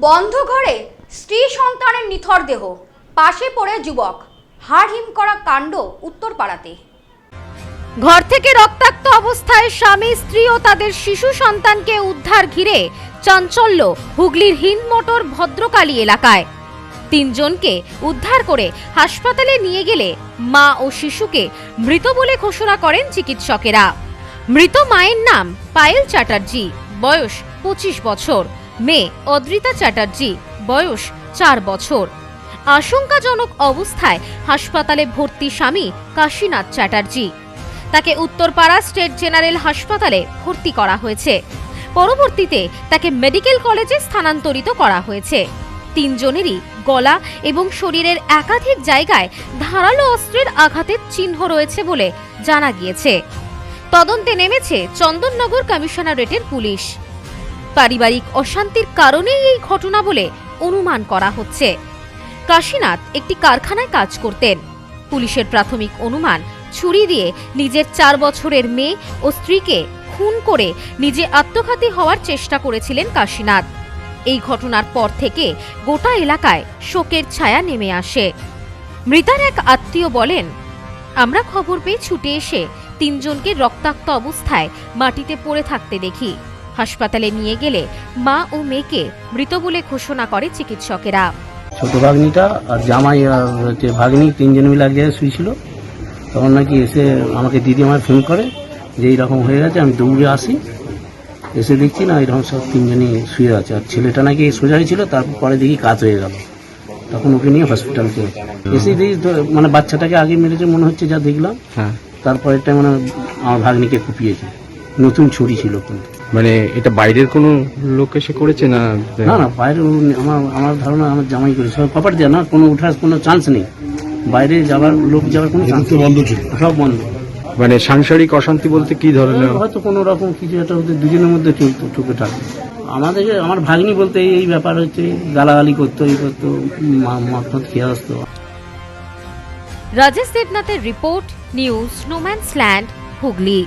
বন্ধ ঘরে স্ত্রী সন্তানের নিথর দেহ। পাশে পড়ে যুবক। হাড়হিম করা কাণ্ড উত্তরপাড়াতে। ঘর থেকে রক্তাক্ত অবস্থায় স্বামী, স্ত্রী ও তাদের শিশু সন্তানকে উদ্ধার ঘিরে চাঞ্চল্য হুগলির হিন্দমোটর ভদ্রকালী এলাকায়। তিনজনকে উদ্ধার করে হাসপাতালে নিয়ে গেলে মা ও শিশুকে মৃত বলে ঘোষণা করেন চিকিৎসকেরা। মৃত মায়ের নাম পায়েল চ্যাটার্জি, বয়স পঁচিশ বছর। মেয়ে অদ্রিতা চ্যাটার্জি, বয়স চার বছর। আশঙ্কাজনক অবস্থায় হাসপাতালে ভর্তি স্বামী কাশীনাথ চ্যাটার্জি। তাকে উত্তরপাড়া স্টেট জেনারেল হাসপাতালে ভর্তি করা হয়েছে। পরবর্তীতে তাকে মেডিকেল কলেজে স্থানান্তরিত করা হয়েছে। তিনজনেরই গলা এবং শরীরের একাধিক জায়গায় ধারালো অস্ত্রের আঘাতের চিহ্ন রয়েছে বলে জানা গিয়েছে। তদন্তে নেমেছে চন্দননগর কমিশনারেটের পুলিশ। পারিবারিক অশান্তির কারণেই এই ঘটনা বলে অনুমান করা হচ্ছে। কাশীনাথ একটি কারখানায় কাজ করতেন। পুলিশের প্রাথমিক অনুমান, ছুরি দিয়ে নিজের চার বছরের মেয়ে ও স্ত্রীকে খুন করে নিজে আত্মঘাতী হওয়ার চেষ্টা করেছিলেন কাশীনাথ। এই ঘটনার পর থেকে গোটা এলাকায় শোকের ছায়া নেমে আসে। মৃতার এক আত্মীয় বলেন, আমরা খবর পেয়ে ছুটে এসে তিনজনকে রক্তাক্ত অবস্থায় মাটিতে পড়ে থাকতে দেখি। হাসপাতালে নিয়ে গেলে মা ও মেয়েকে মৃত বলে ঘোষণা করে চিকিৎসকেরা। ছোট ভাগ্নিটা আর জামাই হচ্ছে ভাগ্নি তিনজন মিলে এক জায়গায় শুয়েছিল। তখন নাকি এসে আমাকে দিদি আমার ফোন করে যে এইরকম হয়ে গেছে আমি দৌড়ে আসি। এসে দেখছি না এরকম সব তিনজনই শুয়ে আছে। আর ছেলেটা নাকি সোজাই ছিল তারপরে দেখি কাজ হয়ে গেল। তখন ওকে নিয়ে হসপিটালকে এসে দেখি মানে বাচ্চাটাকে আগে মেরেছে মনে হচ্ছে যা দেখলাম। হ্যাঁ। তারপরেরটা মানে আমার ভাগ্নিকে কুপিয়েছে। নতুন ছুরি ছিল কিন্তু মানে এটা বাইরের কোনো লোক এসে করেছে না? না না বাইরে আমার আমার ধারণা আমার জামাই করেছে। সব কপার দেওয়া না কোনো ওঠার কোনো চান্স নেই। বাইরে যাওয়ার লোক যাওয়ার কোনো চান্স বন্ধ ছিল। সব বন্ধ। মানে সাংসারিক অশান্তি বলতে কি ধরনের? হয়তো কোনো রকম কিছু একটা ওদের দুজনের মধ্যে চলতো টুকে আমাদের আমার ভাগ্নি বলতে এই ব্যাপার হচ্ছে গালাগালি করতো এই করতো মা- মদ খেয়ে আসতো। Rajesh দেবনাথের report news snowman's land Hooghly.